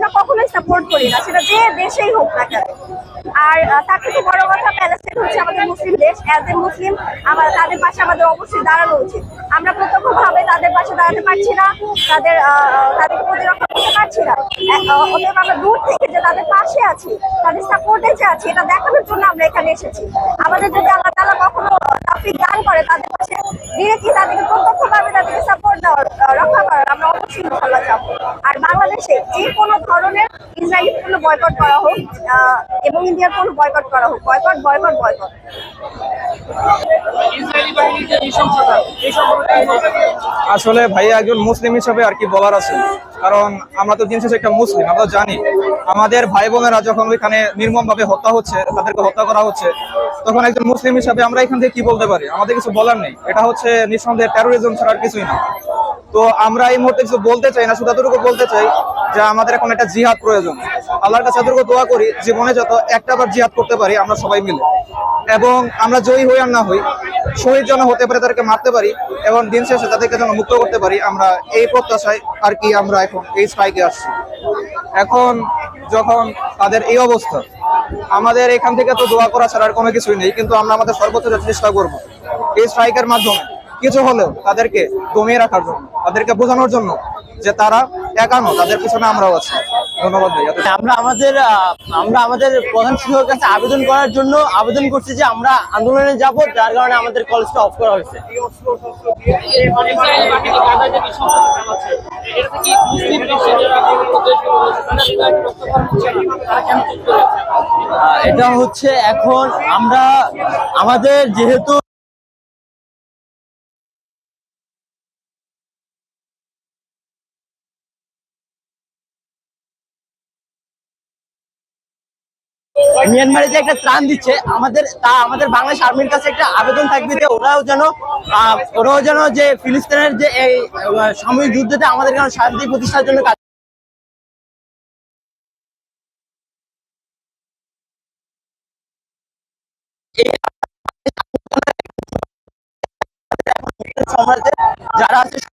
আমরা কখনোই সাপোর্ট করি না, সেটা যে দেশেই হোক না কেন। আর তার থেকে বড় কথা প্যালেস্টাইন হচ্ছে আমাদের মুসলিম দেশ। অ্যাজ এ মুসলিম আমার তাদের পাশে আমাদের অবশ্যই দাঁড়ানো উচিত। আমরা প্রত্যক্ষভাবে তাদের পাশে দাঁড়াতে পারছি না, তাদের তাদেরকে প্রতিরক্ষা করতে পারছি না। অতএব আমরা দূর থেকে যে তাদের পাশে আছি, তাদের সাপোর্টে যে আছি, এটা দেখানোর জন্য আমরা এখানে এসেছি। আমাদের যদি আল্লাহ তালা কখনো টপিক দান করে তাদের পাশে ডিরেক্টলি তাদেরকে প্রত্যক্ষভাবে তাদেরকে সাপোর্ট দেওয়ার রক্ষা করার, আমরা অবশ্যই বাংলাদেশে যে কোনো ধরনের ইসরায়েলি কোনো বয়কট করা হোক এবং ইন্ডিয়ার কোনো বয়কট করা হোক। Boycott boycott boycott? আসলে ভাইয়া একজন মুসলিম হিসাবে আর কি বলার আছে। কারণ আমরা তো দিন শেষে একটা মুসলিম আমরা জানি। আমাদের ভাই বোনেরা যখন ওইখানে নির্মম ভাবে হত্যা হচ্ছে তাদেরকে হত্যা করা হচ্ছে তখন একজন মুসলিম হিসাবে আমরা এখান থেকে কি বলতে পারি? আমাদের কিছু বলার নেই। এটা হচ্ছে নিঃসন্দেহে টেরোরিজম ছাড়া আর কিছুই না। তো আমরা এই মুহূর্তে কিছু বলতে চাই না, শুধু এতটুকু বলতে চাই যে আমাদের এখন একটা জিহাদ প্রয়োজন। আল্লাহর কাছে এতটুকু দোয়া করি, জীবনে যত একটা বার জিহাদ করতে পারি, আমরা সবাই মিলে। এবং আমরা জয়ী হই আর না হই, শহীদ যেন হতে পারে তাদেরকে মারতে পারি, এবং দিন শেষে তাদেরকে যেন মুক্ত করতে পারি, আমরা এই প্রত্যাশায় আর কি আমরা এখন এই স্ট্রাইকে আসছি। এখন যখন তাদের এই অবস্থা, আমাদের এখান থেকে তো দোয়া করা ছাড়া আর কোনো কিছুই নেই, কিন্তু আমরা আমাদের সর্বোচ্চ চেষ্টা করব, এই স্ট্রাইকের মাধ্যমে কিছু হলেও তাদেরকে দমিয়ে রাখার জন্য তাদেরকে বোঝানোর জন্য যে তারা একানো তাদের পিছনে আমরাও আছি। ধন্যবাদ ভাই আমরা আমাদের আমরা আমাদের প্রধান শিক্ষকের কাছে আবেদন করার জন্য আবেদন করছি যে আমরা আন্দোলনে যাব যার কারণে আমাদের কলেজটা অফ করা হয়েছে। এটা হচ্ছে এখন আমরা আমাদের যেহেতু মিয়ানমারে যে একটা ত্রাণ দিচ্ছে, আমাদের তা আমাদের বাংলাদেশ আর্মির কাছে একটা আবেদন থাকবে যে ওরাও যেন ওরাও যেন যে ফিলিস্তিনের যে এই সাময়িক যুদ্ধতে আমাদের এখানে শান্তি প্রতিষ্ঠার জন্য কাজ সাম্রাজ্যের